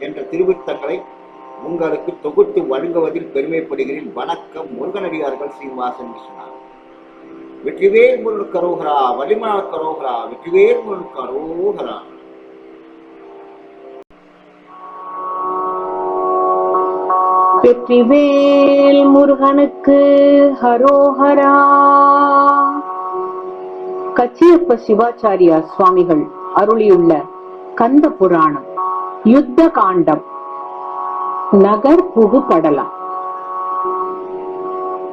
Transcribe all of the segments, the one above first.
என்ற திருவித்தங்களை உங்களுக்கு தொகுத்து வழங்குவதில் பெருமைப்படுகிறேன். வணக்கம். முருகனடியார்கள் சீனிவாசன் விஸ்வநாத் வெற்றிவேல் முருள் கரோகரா வலிமனா கரோகரா வெற்றிவேல் முருள் கரோகரா. வெற்றிவேல் முருகனுக்கு ஹரோஹரா. கச்சியப்ப சிவாச்சாரியா சுவாமிகள் அருளியுள்ள கந்த புராணம். யுத்த காண்டம் நகர் புகுபடலாம்.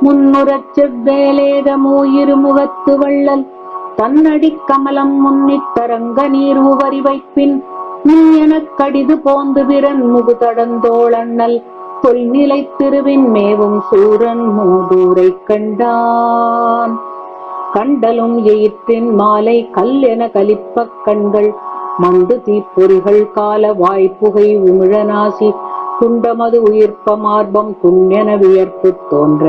முன்னுறச் செவ்வேலேதமோ இருமுகத்து வள்ளல் தன்னடி கமலம் முன்னித்தரங்க நீர் உவரி வைப்பின் நீ எனக் கடிது போந்து விரன் முகுதடந்தோளண்ணல் தொல்நிலை திருவின் மேவும் சூரன் மூதூரை கண்டான். கண்டலும் எயிற்றின் மாலை கல் என கலிப்பக் கண்கள் மந்து தீப்பொறிகள் கால வாய்ப்புகை உமிழநாசி துண்டமது உயிர்ப்ப மார்பம் துண்ணென வியர்ப்பு தோன்ற.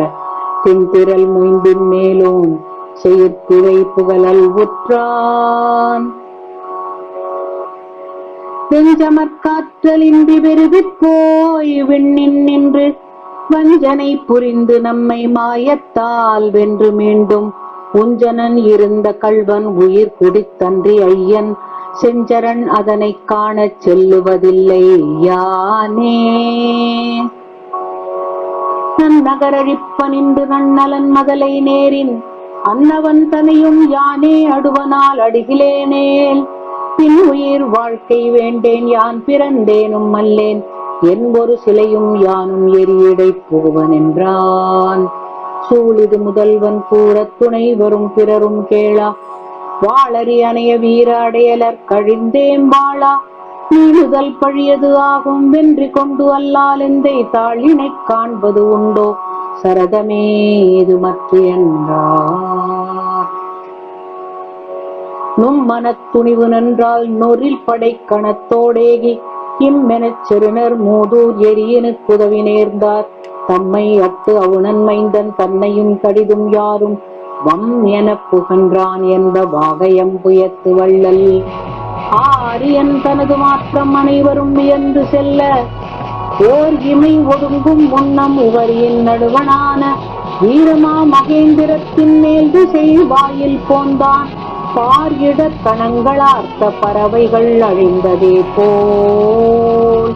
தின்திரல் மொய்ந்தின் மேலோன் செயற்பிழை புகழல் உற்றான். நெஞ்சமற்காற்றலின்றி பெருகிப் போய் விண்ணின் நின்று வஞ்சனை புரிந்து நம்மை மாயத்தால் வென்று மீண்டும் உஞ்சனன் இருந்த கள்வன் உயிர் குடித்தன்றி ஐயன் செஞ்சரன் அதனைக் காணச் செல்லுவதில்லை. யானே. நன்னகரழிப்ப நின்று நன்னலன் மதலை நேரின் அன்னவன் தனையும் யானே அடுவனால் அடுகிலேனேல் பின் உயிர் வாழ்க்கை வேண்டேன் யான் பிறந்தேனும் அல்லேன். என் ஒரு சிலையும் யானும் எரியடை போவன் என்றான். சூழிது முதல்வன் கூற துணை வரும் பிறரும் கேளா. வாழறி அணைய வீராடையலர் கழிந்தேம்பாளா நீழுதல் பழியது ஆகும் வென்றி கொண்டு அல்லால் எந்தை தாளினை காண்பது உண்டோ? சரதமே இது மற்ற என்றார். நும் மனத் துணிவு நின்றால் நொரில் படை கணத்தோடேகி இம்மெனச் செருணர் மூதூர் எரியனுக்கு உதவி நேர்ந்தார். தம்மை அட்டு அவுணன் மைந்தன் தன்னையும் கடிதும் யாரும் வம் எனப் புகன்றான் என்ப வாகையம் புயத்து வள்ளல் ஆரியன் தனது மாற்றம் அனைவரும் வியந்து செல்ல ஓர் இமை ஒடுங்கும் முன்னம் உவரியின் நடுவனான வீரமா மகேந்திரத்தின் மேல் திசை வாயில் போந்தான். பார்யிடக் கணங்களார்த்த பறவைகள் அழிந்ததே போல்.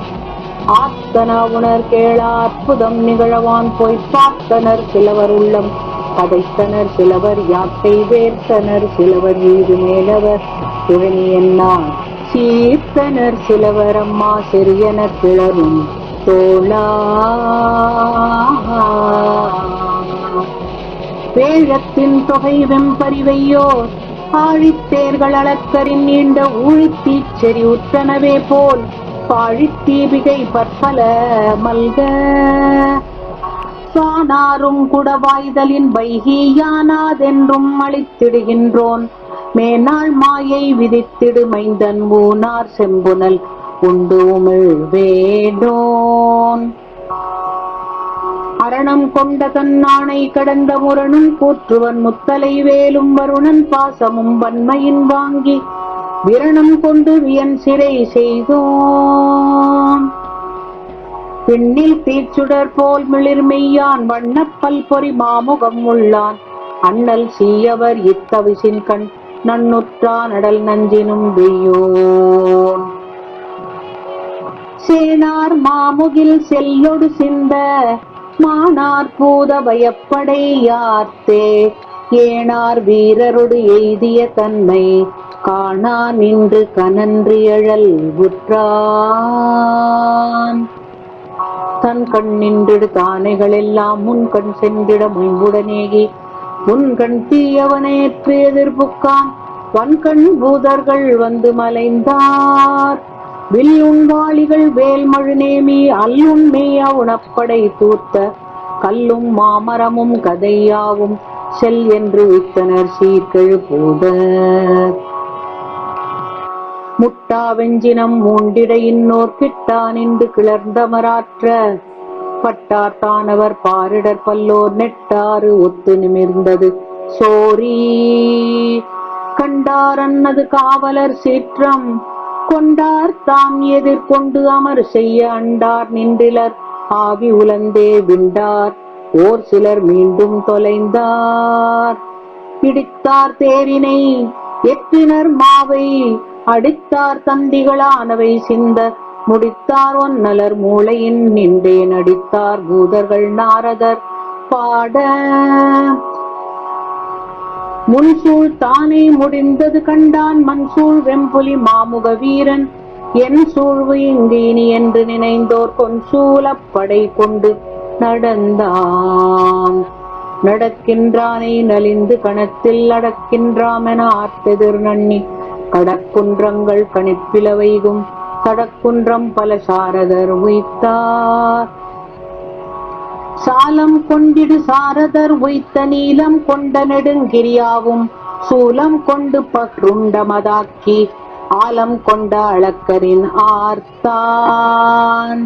ஆத்தன உணர் கேளா அற்புதம் நிகழவான் போய் பார்த்தனர் சிலவர் உள்ளம். பதைத்தனர் சிலவர் யாத்தை வேர்த்தனர் சிலவர் வீடு மேலவர் துழனி சீர்த்தனர் சிலவர் அம்மா சிறியன கிளரும் தோளா வேழத்தின் தொகை வெம்பறிவையோர் ஆழித்தேர்கள் அளக்கரின் நீண்ட ஊழித்தீச் செறி உற்றனவே போல் பாழித்தீபிகை பற்பல மல்க. சானாரும் குடவாய்தலின் வைகியானாதென்றும் அளித்திடுகின்றோன். மேனாள் மாயை விதித்திடு மைந்தன் ஊனார் செம்புனல் உண்டு உமிழ் அரணம் கொண்ட தன்னானை கடந்த முரணும் கூற்றுவன் முத்தலை வேலும் வருணன் பாசமும் வன்மையின் வாங்கி விரணம் கொண்டு வியன் சிறை செய்தோன். பெண்ணில் தீச்சுடர் போல் மிளிர் மெய்யான் வண்ணப்பல் பொறி மாமுகம் உள்ளான். அண்ணல் சீயவர் இத்தவிசின் கண் நன்னுற்றா நடல் நஞ்சினும் வெய்யோன். சேனார் மாமுகில் செல்லொடு சிந்த மானார் பூத பயப்படையார்த்தே ஏனார் வீரரொடு எய்திய தன்மை காணா நின்று கனன்றியழல் உற்றான். தன் கண் நின்றிடு தானைகள் எல்லாம் முன் கண் சென்றிட முன்புடனேகி முன் கண் தீயவனேற்று எதிர்ப்புக்கான். வன்கண் பூதர்கள் வந்து மலைந்தார். வில்லுண்வாளிகள் வேல்மழு நேமி அல்லுண்மையா உணப்படை தூர்த்த கல்லும் மாமரமும் கதையாவும் செல் என்று வித்தனர் சீர்கெழு பூதர் முட்டா வெஞ்சினம் மூண்டிட இன்னோர் கிட்டா நின்று கிளர்ந்தமராற்ற. பட்டார்த்தானவர் பாரிடர் பல்லோர் நெட்டாறு ஒத்து நிமிர்ந்தது. சோரி. கண்டார் அன்னது காவலர் சீற்றம். கொண்டார் தாம் எதிர்கொண்டு அமர் செய்ய அண்டார் நின்றிலர். ஆவி உலந்தே விண்டார். ஓர் சிலர் மீண்டும் தொலைந்தார். பிடித்தார் தேரினை எத்தினர் மாவை அடித்தார் தந்திகளானவை சிந்த முடித்தார் ஒன்னலர் மூளையின் நின்றே நடித்தார் பூதர்கள் நாரதர் பாட. முன்சூழ் தானே முடிந்தது கண்டான் மண்சூழ் வெம்புலி மாமுக வீரன். என் சூழ்வு இங்கு என்று நினைந்தோர் கொன்சூலப்படை கொண்டு நடந்தான். நடக்கின்றானை நலிந்து கணத்தில் அடக்கின்றாமென ஆர்த்தெதிர் நன்னி. கடக்குன்றங்கள் கணிப்பில வைகும் கடக்குன்றம் பல சாரதர் உய்த்தார். சாலம் கொண்டிடு சாரதர் உய்த்த நீலம் கொண்ட நெடுங்கிரியாவும் சூலம் கொண்டு பற்றுண்டமதாக்கி ஆலம் கொண்ட அளக்கரின் ஆர்த்தான்.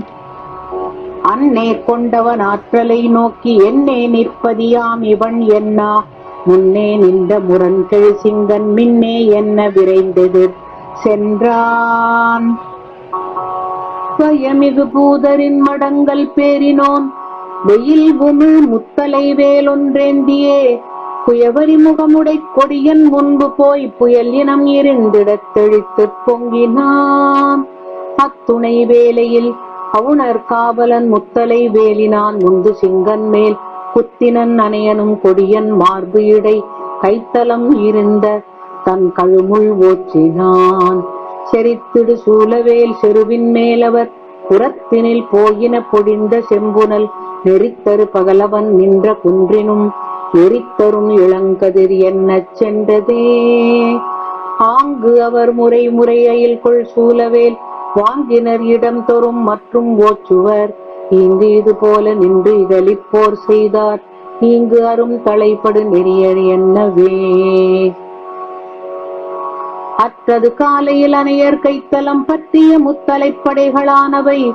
அன்னே கொண்டவன் ஆற்றலை நோக்கி என்னே நிற்பதியாம் இவன் என்னா? முன்னே நின்ற முரண் சிங்கன் மின்னே என்ன விரைந்தது? சென்றான். பயமிகு பூதரின் மடங்கள் பேரினோன். வெயில் உமிழ் முத்தலை வேலொன்றேந்தியே. புயவரி முகமுடை கொடியன் முன்பு போய் புயல் இனம் இருந்திடத் தெழித்து பொங்கினான். அத்துணை வேலையில் அவுணர் காவலன் முத்தலை வேலினான் முந்து சிங்கன் மேல் குத்தினன் அணையனும் கொடியன் மார்பு இடை கைத்தலம் இருந்த தன் கழுமுள் ஓச்சினான் செரித்திடு சூலவேல் செருவின் மேலவர் புறத்தினில் போயின பொடிந்த செம்புனல் நெறித்தரு பகலவன் நின்ற குன்றினும் எரித்தரும் இளங்கதிர் என்ன சென்றதே. ஆங்கு அவர் முறை முறையில் கொள் சூலவேல் வாங்கினர் இடம் தொறும் மற்றும் ஓச்சுவர் இங்கு இது போல நின்று இகழிப்போர் செய்தார். இங்கு அரும் தலைப்படு நெறியர் என்னவே? அற்றது காலையில் அணையர் கைத்தலம் பற்றிய முத்தலைப்படைகளானவை.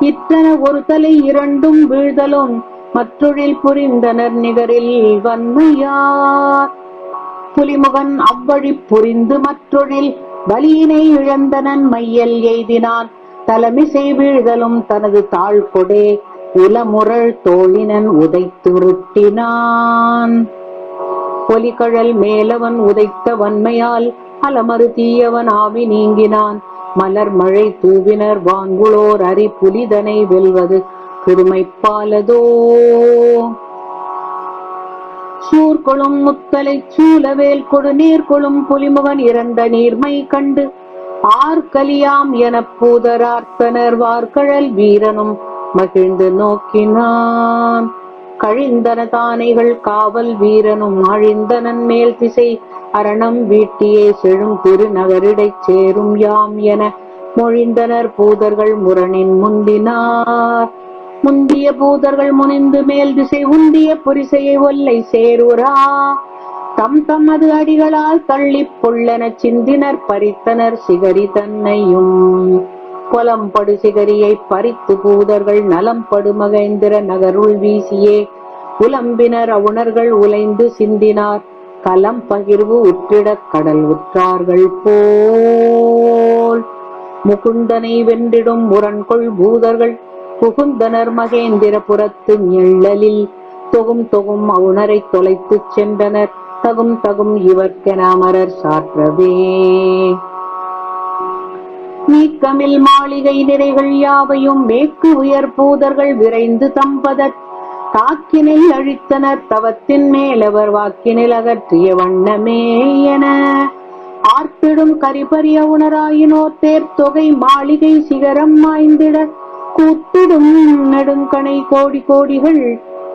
இத்தன ஒரு தலை இரண்டும் வீழ்தலும். மற்றொழில் புரிந்தனர் நிகரில் வன்மையார். புலிமுகன் அவ்வழி புரிந்து மற்றொழில் வலியினை இழந்தனன் மையல் எய்தினான். தலைமிசை வீழ்தலும் தனது தாழ் கொடே உலமுரள் தோழினன் உதைத்துருட்டினான். ஒலிகழல் மேலவன் உதைத்த வன்மையால் அலமறு தீயவன் ஆவி நீங்கினான். மலர் மழை தூவினர் வாங்குளோர் அரி புலிதனை வெல்வது புதுமைப்பாலதோ சூர்கொளும் முத்தலை சூலவேல் கொடுநீர்குளும் புலிமுகன் இறந்த நீர்மை கண்டு ஆர்கலியாம் என பூதரார்த்தனர் வார்கழல் வீரனும் மகிழ்ந்து நோக்கினான். கழிந்தன தானைகள் காவல் வீரனும் அழிந்தனன் மேல் திசை அரணம் வீட்டியே செழும் திருநகரிடைச் சேரும் யாம் என மொழிந்தனர் பூதர்கள் முரணின் முந்தினார். முந்திய பூதர்கள் முனிந்து மேல் திசை உந்திய புரிசையை ஒல்லை சேருரா. தம் தமது அடிகளால் தள்ளிப் பொள்ளெனச் சிந்தினர் பறித்தனர் சிகரி தன்னையும். புலம்படு சிகரியை பறித்து பூதர்கள் நலம்படு மகேந்திர நகருள் வீசியே. புலம்பினர் அவுணர்கள் உலைந்து சிந்தினார். கலம் பகிர்வு உற்றிடக் கடல் உற்றார்கள் போல். முகுந்தனை வென்றிடும் முரண்கொள் பூதர்கள் புகுந்தனர் மகேந்திர புறத்து நிழலில் தொகும் தொகும் அவுணரை தொலைத்துச் சென்றனர். தகும் தகும் இவர்க்கென அமரர் சாற்றவே நீக்கமில் மாளிகை நிறைகள் யாவையும் மேற்கு உயர் பூதர்கள் விரைந்து தம்பதற். தாக்கினில் அழித்தனர் தவத்தின் மேலவர் வாக்கினில் அகற்றிய வண்ணமே என. ஆர்த்திடும் கரிபரிய தேர் தொகை மாளிகை சிகரம் மாய்ந்திட. கூத்திடும் நெடுங்கணை கோடி கோடிகள்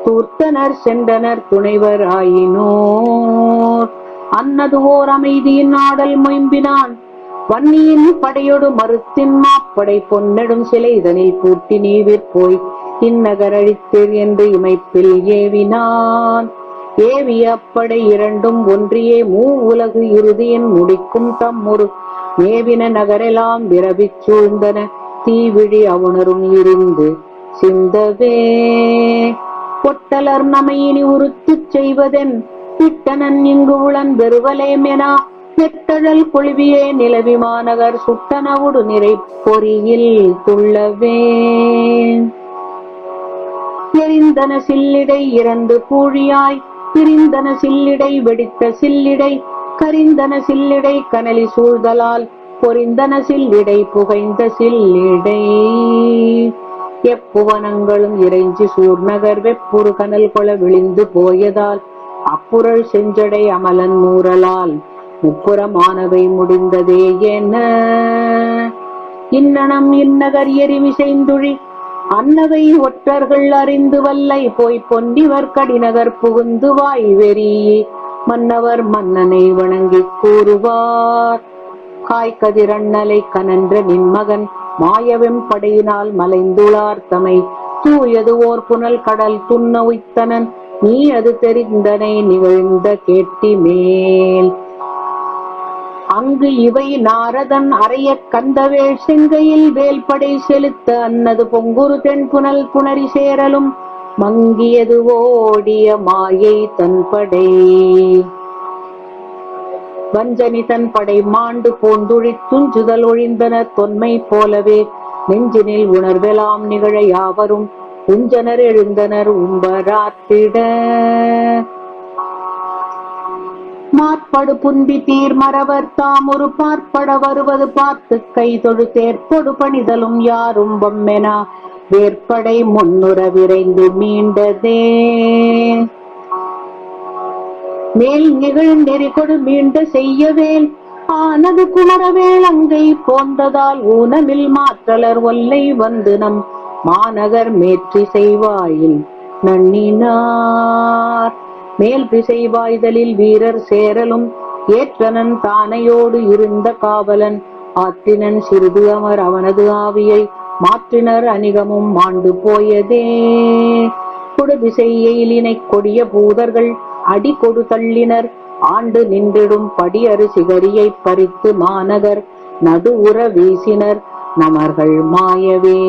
தூர்த்தனர் சென்றனர் துணைவர் ஆயினோர். அன்னது ஓர் அமைதியின் ஆடல் மொயம்பினான். வன்னியின் படையொடு மறுத்தின் மாப்படை பொன்னெடும் சிலை இதனில் பூட்டி நீவிற் போய் இந்நகர் அழித்தீர் என்று இமைப்பில் ஏவினான். ஏவிய அப்படை இரண்டும் ஒன்றியே மூ உலகு இறுதியின் முடிக்கும் தம்முரு மேவின நகரெல்லாம் விரவிச் சூழ்ந்தன. தீவிழி அவுணரும் இருந்து சிந்தவே பொட்டலர் நமையினி உறுத்துச் செய்வதென் திட்டனன் இங்கு உளன் பெருவலேமெனா நெட்டழல் குழுவியே நிலவி மாநகர் சுட்டனவுடு நிறை பொறியில் துள்ளவே. சில்லிடை இறந்து பூழியாய் பிரிந்தன சில்லிடை வெடித்த சில்லிடை கரிந்தன சில்லிடை கனலி சூழ்தலால் பொரிந்தன சில்லிடை புகைந்த சில்லிடை. எப்புவனங்களும் இறைஞ்சி சூர்நகர் வெப்புறு கனல் கொள விழிந்து போயதால் அப்புரள் செஞ்சடை அமலன் மூரலால் முப்புறமானவை முடிந்ததே என்ன இன்னனம் இந்நகர் எரிமிசைந்துழி அன்னவை ஒற்றர்கள் அறிந்து வல்லை போய் பொன்னிவர் கடிநகர் புகுந்து வாய் வெறி மன்னவர் மன்னனை வணங்கிக் கூறுவார். காய்கதிரண்ணலை கனன்ற நின்மகன் மாயவெம் படையினால் மலைந்துளார் தமை. தூயது ஓர் புனல் கடல் துண்ண உய்த்தனன் நீ அது தெரிந்தனை நிகழ்ந்த கேட்டி மேல். அங்கு இவை நாரதன் அறைய கந்தவேள் செங்கையில் வேல்படை செலுத்த அன்னது பொங்குரு தென் புனல் புணரி சேரலும் மங்கியது ஓடிய மாயை தன் படை. வஞ்சனி தன் படை மாண்டு போந்துழி துஞ்சுதல் ஒழிந்தனர் தொன்மை போலவே. நெஞ்சினில் உணர்வெலாம் நிகழ யாவரும் உஞ்சனர் எழுந்தனர் உம்பராத்திட. மாற்படு புன்பி தீர் மறவர் தாம் ஒரு பார்ப்பட வருவது பார்த்து கை தொழு பணிதலும் யாரும் பொம்மெனா வேற்படை முன்னுற விரைந்து மீண்டதே. மேல் நிகழ் நெறிகொடு மீண்ட செய்யவேல். ஆனது குமரவேல் அங்கை போன்றதால் ஊனமில் மாற்றலர் ஒல்லை வந்து நம் மாநகர் மேற்றி செய்வாயில் நன்னினார் மேல் திசை வாய்தலில் வீரர் சேரலும் ஏற்றனன் தானையோடு இருந்த காவலன். ஆற்றினன் சிறிது அமர் அவனது ஆவியை மாற்றினர் அணிகமும் மாண்டு போயதே. கொடுதிசை எயிலினை கொடிய பூதர்கள் அடி கொடுத்தள்ளினர் ஆண்டு நின்றிடும் படியறு சிகரியை பறித்து மாநகர் நடுவுற வீசினர். நமர்கள் மாயவே.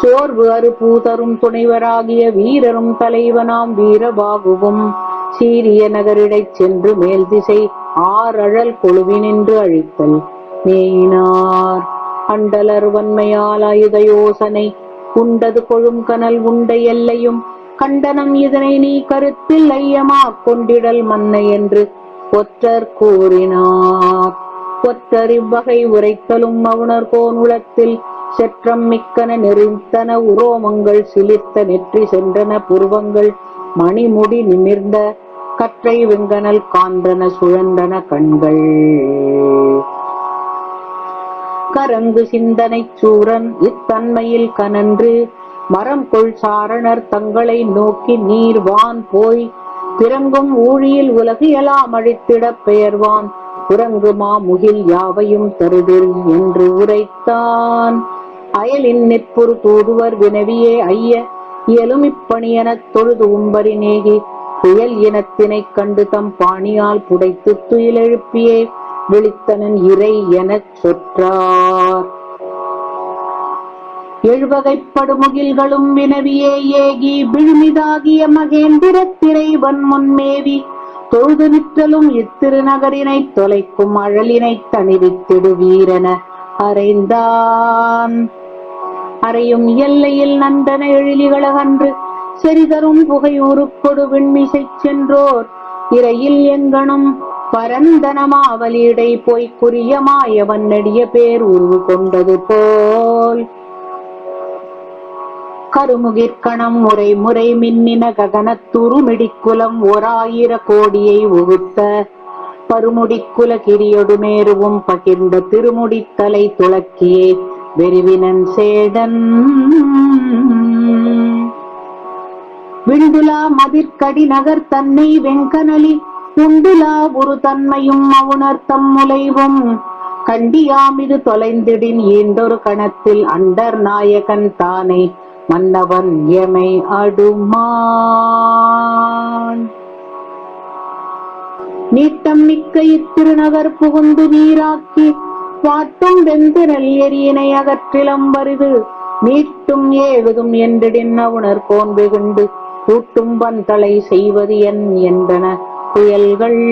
சோர்வு அறுபூதரும் துணைவராகிய வீரரும் தலைவனாம் வீரபாகுவும் சீரிய நகரிடை சென்று மேல் திசை ஆறழல் கொழுவினின்று அழித்தல் மேயினார். அண்டலர் வன்மையால் ஆயுத யோசனை உண்டது கொழும் கனல் உண்ட எல்லையும் கண்டனம் இதனை நீ கருத்தில் ஐயமா கொண்டிடல் மன்னை என்று ஒற்றர் கூறினார். ஒற்றர் இவ்வகை உரைத்தலும் மவுனர் கோனுளத்தில் செற்றம் மிக்கன நெறித்தன உரோமங்கள் சிலிர்த்த நெற்றி சென்றன புருவங்கள் மணிமுடி நிமிர்ந்த கற்றை வெங்கனல் காந்தன சுழந்தன கண்கள். கரங்கு சிந்தனை சூரன் இத்தன்மையில் கனன்று மரம் கொள் சாரணர் தங்களை நோக்கி நீர் வான் போய் பிறங்கும் ஊழியில் உலகியலாம் அழித்திடப் பெயர்வான். உறங்குமா முகில் யாவையும் தருதில் என்று உரைத்தான். அயலின் நெற்புறு தூதுவர் வினவியே ஐய இயலும் இப்பணியெனத் தொழுது உம்பரி நேகி. புயல் இனத்தினைக் கண்டு தம் பாணியால் புடைத்து துயிலெழுப்பியே. விழித்தனன் இறை எனச் சொற்றார். எழுவகைப்படுமுகில்களும் வினவியே ஏகி விழுமிதாகிய மகேந்திரத்திரைவன் முன்மேவி. தொழுது நிற்றலும் இத்திருநகரினை தொலைக்கும் அழலினை தணிவித்திடு வீரன அறைந்தான். அறையும் எல்லையில் நந்தன எழிலிகளகன்று செறிதரும் புகை உருக்கொடு விண்மிசை சென்றோர். இறையில் எங்கனும் பரந்தனமாவலியடை போய் குறியமாயவன் நெடிய பேர் உருவு கொண்டது போல். கருமுகிற்கணம் முறை முறை மின்னின ககனத்துருமிடிக்குலம் ஓராயிர கோடியை உகுத்த. பருமுடிக்குல கிரியொடுமேருவும் பகிர்ந்த திருமுடித்தலை துளக்கியே வெறிவினன் சேடன். விண்டுலா மதிர்கடி நகர் தன்னை வெங்கனலி உண்டுலா ஒரு தன்மையும் அவுணர்த்தம் முலைவும். கண்டியாமிது தொலைந்திடின் ஈண்டொரு கணத்தில் அண்டர் நாயகன் தானே. மன்னவன் எமை அடுமான். நீட்டம் மிக்க இத்திருநகர் புகுந்து நீராக்கி வாட்டும் வெந்திரல் எரியினை அகற்றிலம் வருது மீட்டும் ஏவதும் என்றிடின்ன உணர் கோன் வெகுண்டு கூட்டும் பந்தலை செய்வது என் என்பன புயல்கள்.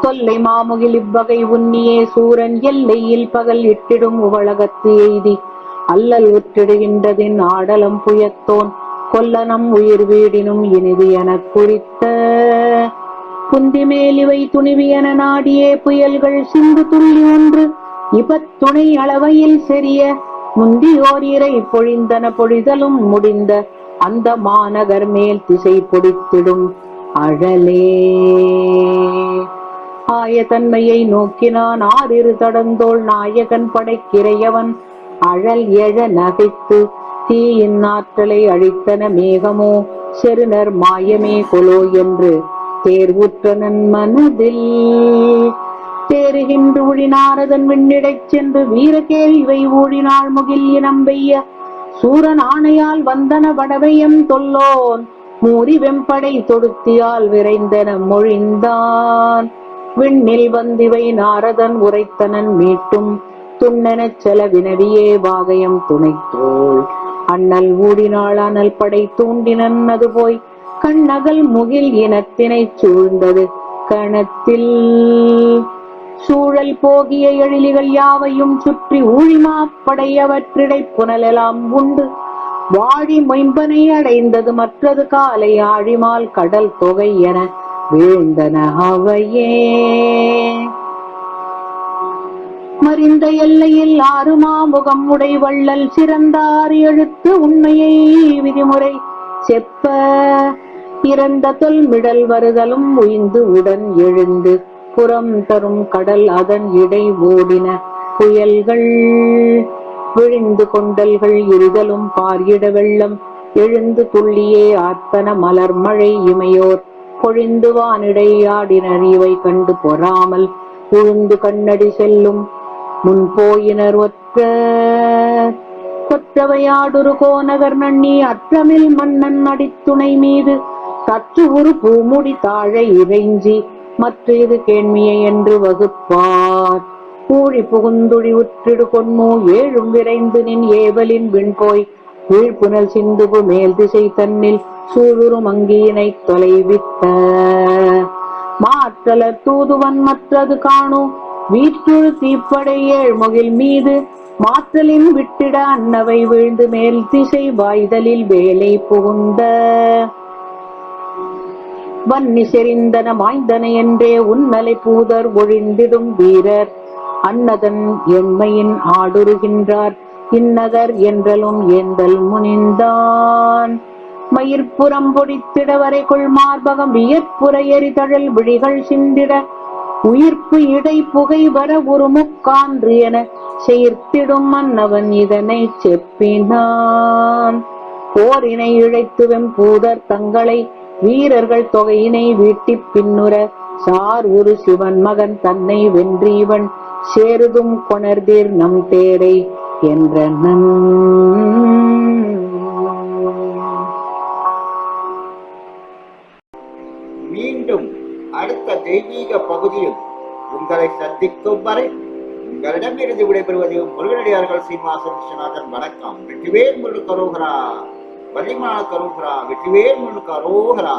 தொல்லை மாமுகில் இவ்வகை உன்னியே சூரன் எல்லையில் பகல் இட்டிடும் உவளகத்து எய்தி. அல்லல் உற்றிடுகின்றதின் ஆடலம் புயத்தோன் கொல்லனம் உயிர் வீடினும் இனிது என குறித்த. புந்தி மேலிவை துணிவியன நாடியே புயல்கள் சிந்து துள்ளி ஒன்று இபத் துணை அளவையில் செறிய. முந்தியோர் இறை பொழிந்தன பொழிதலும் முடிந்த அந்த மாநகர் மேல் திசை பொடித்திடும் அழலே. ஆயதன்மையை நோக்கினான் ஆறிரு தடந்தோள் நாயகன் படைக்கிறையவன் அழல் எழ நகைத்து தீயின் ஆற்றலை அழித்தன மேகமோ செருணர் மாயமே கொலோ என்று தேர்வுற்றனன் மனதில். தேறுகின்று ஊழினாரதன் விண்ணிடைச் சென்று வீரகேள்வை ஊழினாள் முகில் இனம் பெய்ய சூரன் ஆணையால் வந்தன வடவையம் தொல்லோன் மூரி வெம்படை தொடுத்தியால் விரைந்தன மொழிந்தான். விண்ணில் வந்திவை நாரதன் உரைத்தனன் மீட்டும் துண்ணெனச் செல வினவியே வாகயம் துணைத்தோள். அண்ணல் ஊடினாள் அனல் படை தூண்டினன் அது போய் கண்ணகல் முகில் இனத்தினைச் சூழ்ந்தது. கணத்தில் சூழல் போகிய எழிலிகள் யாவையும் சுற்றி ஊழிமாப்படையவற்றிடை புனலெல்லாம் உண்டு. வாழி மொயம்பனை அடைந்தது மற்றது காலை ஆழிமால் கடல் தொகை என வீழ்ந்தன அவையே. மறிந்த எல்லையில் ஆறு முகம் உடை வள்ளல் சிறந்தார் எழுத்து உண்மையை விதிமுறை செப்ப. இறந்த தொல்மிடல் வருதலும் உய்ந்து உடன் எழுந்து புறம் தரும் கடல் அதன் இடை ஓடின புயல்கள். விழுந்து கொண்டல்கள் இருதலும் பார்யிட வெள்ளம் எழுந்து துள்ளியே ஆத்தன மலர் மழை இமையோர் பொழிந்து வானிடையாடினர் இவை கண்டு பொறாமல் உழுந்து கண்ணடி செல்லும் முன் போயினர் ஒற்ற கொற்றவையாடுரு கோநகர் நன்னி அற்றமில் மன்னன் அடித்துணை மீது. தற்று ஒரு பூமுடி தாழை இறைஞ்சி மற்ற இது கேண்மியை என்று வகுப்பார். கூழி புகுந்துழி உற்றிடு கொன்மோ ஏழும் விரைந்து நின் ஏவலின் விண்போய். வீழ்புனல் சிந்துபு மேல் திசை தன்னில் சூழுறு மங்கியினை தொலைவித்த மாற்றலர் தூதுவன் மற்றது காணோ வீற்றுள் தீப்படையேழ் முகில் மீது மாற்றலின் விட்டிட அன்னவை வீழ்ந்து மேல் திசை வாய்தலில் வேலை புகுந்த. வன்னி செறிந்தன மாய்ந்தன என்றே உன்னலை பூதர் ஒழிந்திடும் வீரர். அன்னதன் எண்மையின் ஆடுருகின்றார் இந்நகர் என்றலும் ஏந்தல் முனிந்தான். மயிர்ப்புறம் பொடித்திட வரைக்குள் மார்பகம் வியற்புற எரிதழல் விழிகள் சிந்திட உயிர்ப்பு இடை புகை வர ஒரு முக்கான்று என செயற்திடும் மன்னவன் இதனை செப்பினான். போரினை இழைத்து வெம்பூதர் தங்களை வீரர்கள் தொகையினை வீட்டிப் பின்னுர சார் ஒரு சிவன் மகன் தன்னை வென்றீவன் சேருதும் கொணர்தீர் நம் தேரை என்ற நன் தெய்வீக பகுதியில் உங்களை சந்திக்கும் வரை உங்களிடமிருந்து விடைபெறுவது முருகனடியார்கள் சீனிவாசன் விஸ்வநாதன். வணக்கம். வெற்றிவேல் முழு கரோகரா வள்ளிமான கரோகரா. வெற்றிவேல் முழு கரோகரா